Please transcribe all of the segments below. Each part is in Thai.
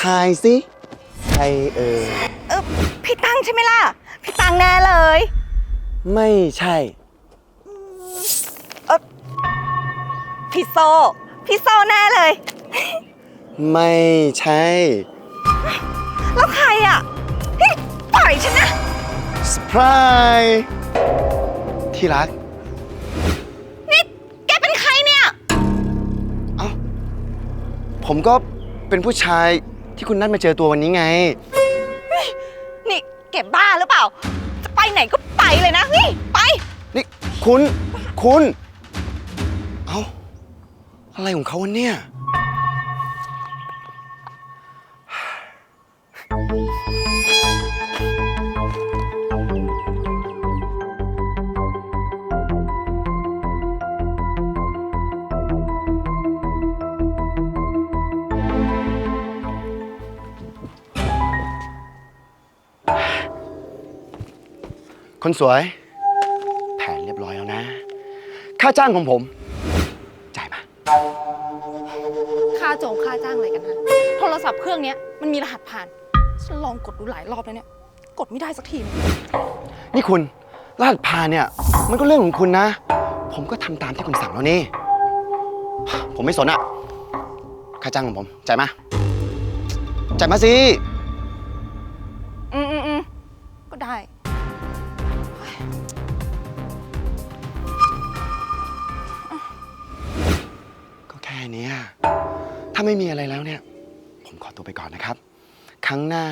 ทายสิใครเอ่ยเออพี่ตังใช่ไหมล่ะ พี่ตังแน่เลย ไม่ใช่พี่โซ พี่โซแน่เลย ไม่ใช่ แล้วใครอะเฮ้ยปล่อยฉันนะ สปรายที่รัก ผมก็เป็นผู้ชายที่คุณนัดมาเจอตัววันนี้ไง นี่เก็บบ้าหรือเปล่า จะไปไหนก็ไปเลยนะเฮ้ยไป นี่คุณ คุณ เอ้า อะไรของเขาวะเนี่ย คนสวย แผนเรียบร้อยแล้วนะ ค่าจ้างของผม จ่ายมาค่าโจงค่าจ้างอะไรกันนะโทรศัพท์เครื่องเนี้ยมันมีรหัสผ่าน ฉันลองกดดูหลายรอบแล้วเนี่ย กดไม่ได้สักที นี่คุณรหัสผ่านเนี่ย มันก็เรื่องของคุณนะ ผมก็ทำตามที่คุณสั่งแล้วนี่ ผมไม่สนอะค่าจ้างของผม จ่ายมา จ่ายมาสิ ไม่มีอะไรแล้วเนี่ย ผมขอตัวไปก่อนนะครับ ครั้งหน้า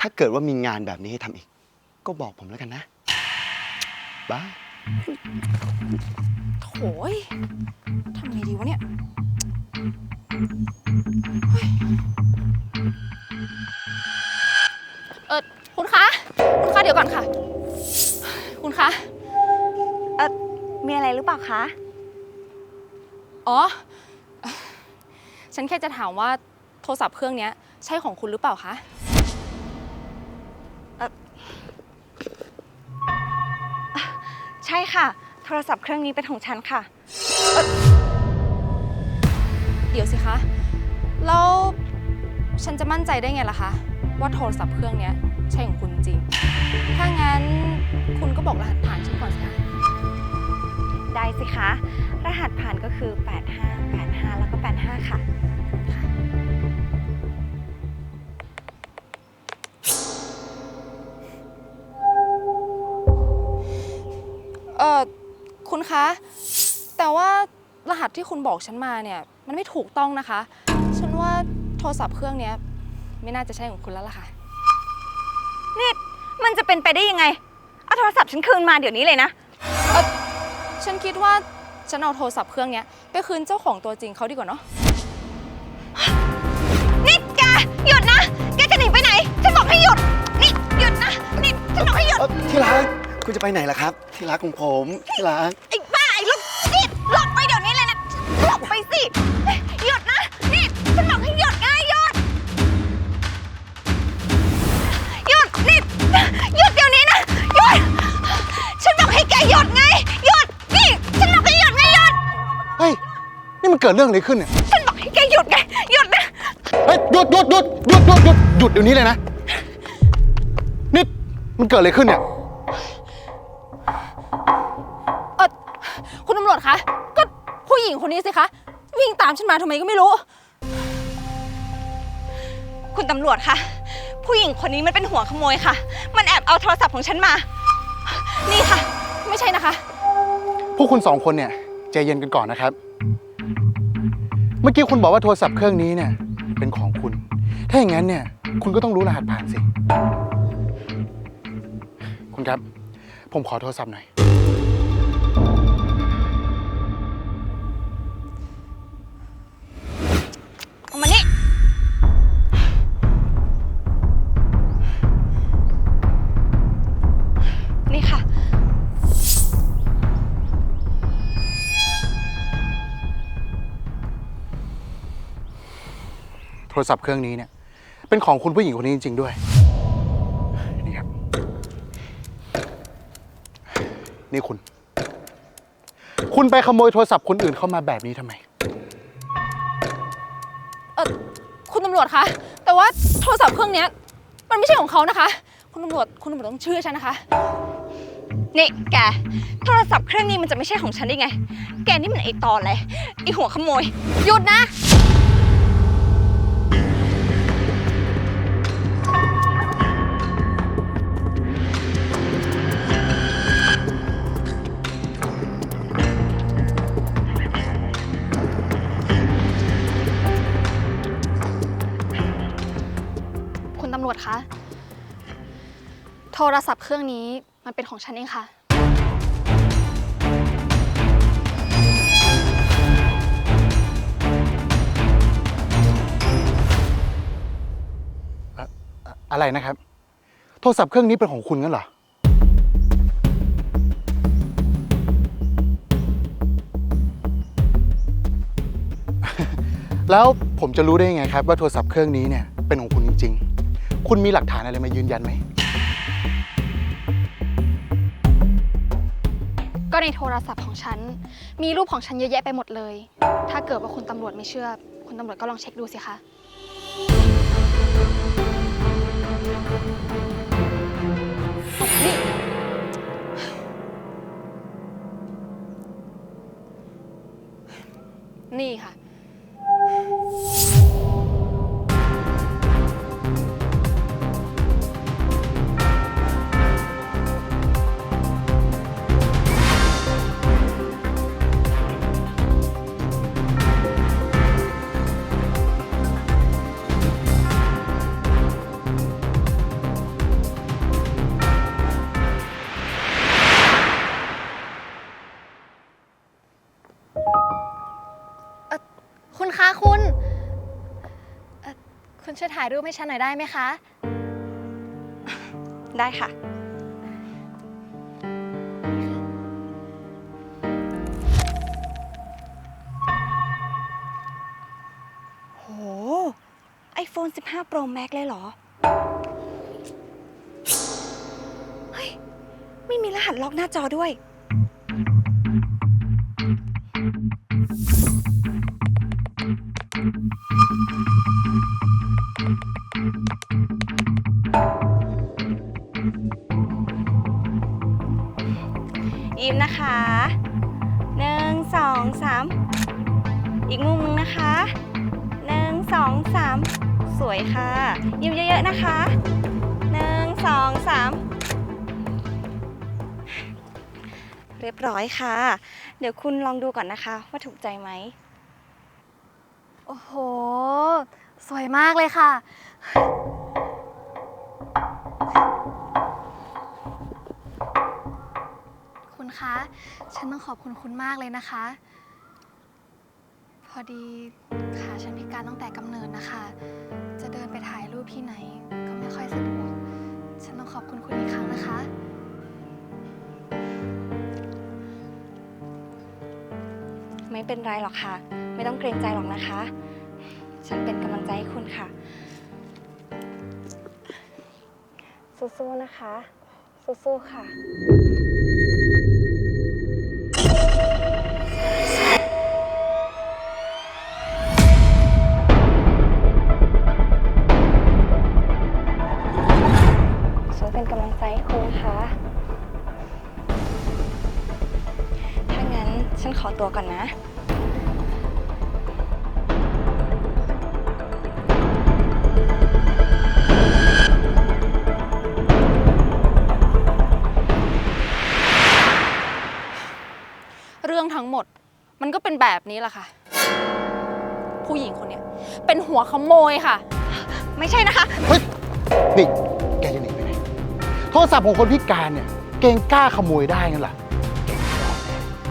ถ้าเกิดว่ามีงานแบบนี้ให้ทำอีก ก็บอกผมแล้วกันนะบาย โถยทำไงดีวะเนี่ยเออคุณคะ คุณคะเดี๋ยวก่อนค่ะ คุณคะเออมีอะไรหรือเปล่าคะ อ๋อ ฉันแค่จะถามว่าโทรศัพท์เครื่องเนี้ยใช่ของคุณหรือเปล่าคะ ใช่ค่ะ โทรศัพท์เครื่องนี้เป็นของฉันค่ะ เดี๋ยวสิคะ แล้วฉันจะมั่นใจได้ไงล่ะคะ ว่าโทรศัพท์เครื่องเนี้ยใช่ของคุณจริง ถ้างั้นคุณก็บอกรหัสผ่านฉันก่อนสิคะ ได้สิคะ รหัสผ่านก็คือ 85 85 แต่ว่ารหัสที่คุณบอกฉันมาเนี่ย มันไม่ถูกต้องนะคะ ฉันว่าโทรศัพท์เครื่องเนี้ยไม่น่าจะใช่ของคุณแล้วล่ะค่ะ นี่มันจะเป็นไปได้ยังไง เอาโทรศัพท์ฉันคืนมาเดี๋ยวนี้เลยนะ ฉันคิดว่าฉันเอาโทรศัพท์เครื่องเนี้ยไปคืนเจ้าของตัวจริงเขาดีกว่าเนาะ นี่แกหยุดนะ แกจะหนีไปไหน ฉันบอกให้หยุด นี่หยุดนะ นี่ฉันบอกให้หยุด เอ่อที่รัก คุณจะไปไหนล่ะครับ ที่รักของผม ที่รักไอ้บ้าไอ้ลูก นี่หลบไปเดี๋ยวนี้เลยนะ หลบไปสิ หยุดนะ นี่ฉันบอกให้หยุดไงหยุด หยุดนี่หยุดเดี๋ยวนี้นะ หยุด ฉันบอกให้แกหยุดไง หยุด นี่ ฉันบอกให้หยุดไงหยุด เฮ้ย นี่มันเกิดเรื่องอะไรขึ้นเนี่ย ฉันบอกให้แกหยุดไง หยุดนะ เฮ้ย หยุดหยุดหยุดหยุดหยุดหยุดหยุดเดี๋ยวนี้เลยนะ นี่มันเกิดอะไรขึ้นเนี่ย คะ ก็ผู้หญิงคนนี้สิคะ วิ่งตามฉันมาทำไมก็ไม่รู้ คุณตำรวจคะ ผู้หญิงคนนี้มันเป็นหัวขโมยค่ะ มันแอบเอาโทรศัพท์ของฉันมา นี่ค่ะ ไม่ใช่นะคะ พวกคุณสองคนเนี่ยใจเย็นกันก่อนนะครับ เมื่อกี้คุณบอกว่าโทรศัพท์เครื่องนี้เนี่ยเป็นของคุณ ถ้าอย่างนั้นเนี่ย คุณก็ต้องรู้รหัสผ่านสิ คุณครับ ผมขอโทรศัพท์หน่อย โทรศัพท์เครื่องนี้เนี่ย เป็นของคุณผู้หญิงคนนี้จริง ๆ ด้วย นี่ครับ นี่คุณ คุณไปขโมยโทรศัพท์คนอื่นเข้ามาแบบนี้ทำไม เออคุณตำรวจคะ แต่ว่าโทรศัพท์เครื่องเนี้ย มันไม่ใช่ของเขานะคะ คุณตำรวจ คุณตำรวจต้องเชื่อฉันนะคะ นี่แก โทรศัพท์เครื่องนี้มันจะไม่ใช่ของฉันได้ไง แกนี่มันไอตอนเลยไอหัวขโมย หยุดนะ รศัพท์เครื่องนี้มันเป็นของฉันเองค่ะอะอะไรนะครับ โทรศัพท์เครื่องนี้เป็นของคุณงั้นเหรอ แล้วผมจะรู้ได้ยังไงครับว่าโทรศัพท์เครื่องนี้เนี่ยเป็นของคุณจริง ๆ คุณมีหลักฐานอะไรมายืนยันไหม ในโทรศัพท์ของฉัน มีรูปของฉันเยอะแยะไปหมดเลย ถ้าเกิดว่าคุณตำรวจไม่เชื่อ คุณตำรวจก็ลองเช็คดูสิคะ นี่ค่ะ วยถ่ายรูปให้ฉันหน่อยได้ไหมคะ ได้ค่ะ โห iPhone 15 Pro Max เลยเหรอ เฮ้ย ไม่มีรหัสล็อกหน้าจอด้วย ยิ้มนะคะหนึ่งสองสามอีกมุมนึงนะคะหนึ่งสองสามสวยค่ะ ยิ้มเยอะๆนะคะหนึ่งสองสามเรียบร้อยค่ะ เดี๋ยวคุณลองดูก่อนนะคะ ว่าถูกใจไหมโอ้โห สวยมากเลยค่ะ คุณคะ ฉันต้องขอบคุณคุณมากเลยนะคะ พอดีขาฉันพิการตั้งแต่กำเนิดนะคะ จะเดินไปถ่ายรูปที่ไหน ก็ไม่ค่อยสะดวก ฉันต้องขอบคุณคุณอีกครั้งนะคะ ไม่เป็นไรหรอกค่ะ ไม่ต้องเกรงใจหรอกนะคะ ฉันเป็นกำลังใจให้คุณค่ะ สู้ๆนะคะ สู้ๆค่ะ ใจให้คุณนะคะ ถ้างั้นฉันขอตัวก่อนนะ เรื่องทั้งหมดมันก็เป็นแบบนี้แหละค่ะ ผู้หญิงคนเนี้ยเป็นหัวขโมยค่ะ ไม่ใช่นะคะ เฮ้ยนี่ โทรศัพท์ของคนพิการเนี่ย เก่งกล้าขโมยได้งั้นหรอ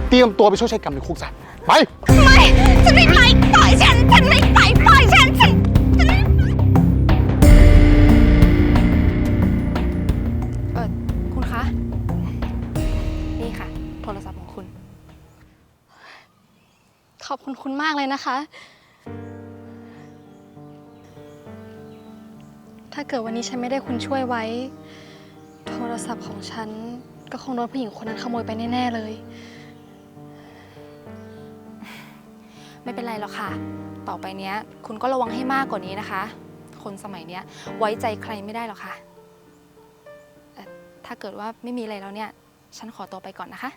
เตรียมตัวไปชดใช้กรรมในคุกซะไป ไม่ฉันไม่ไปปล่อยฉันฉันไม่ไปปล่อยฉันฉันเออคุณคะ นี่ค่ะ โทรศัพท์ของคุณ ขอบคุณคุณมากเลยนะคะ ถ้าเกิดวันนี้ฉันไม่ได้คุณช่วยไว้ โทรศัพท์ของฉันก็คงโดนผู้หญิงคนนั้นขโมยไปแน่ ๆ เลย ไม่เป็นไรหรอกค่ะ ต่อไปเนี้ย คุณก็ระวังให้มากกว่านี้นะคะ คนสมัยเนี้ยไว้ใจใครไม่ได้หรอกค่ะเอ่อถ้าเกิดว่าไม่มีอะไรแล้วเนี่ย ฉันขอตัวไปก่อนนะคะ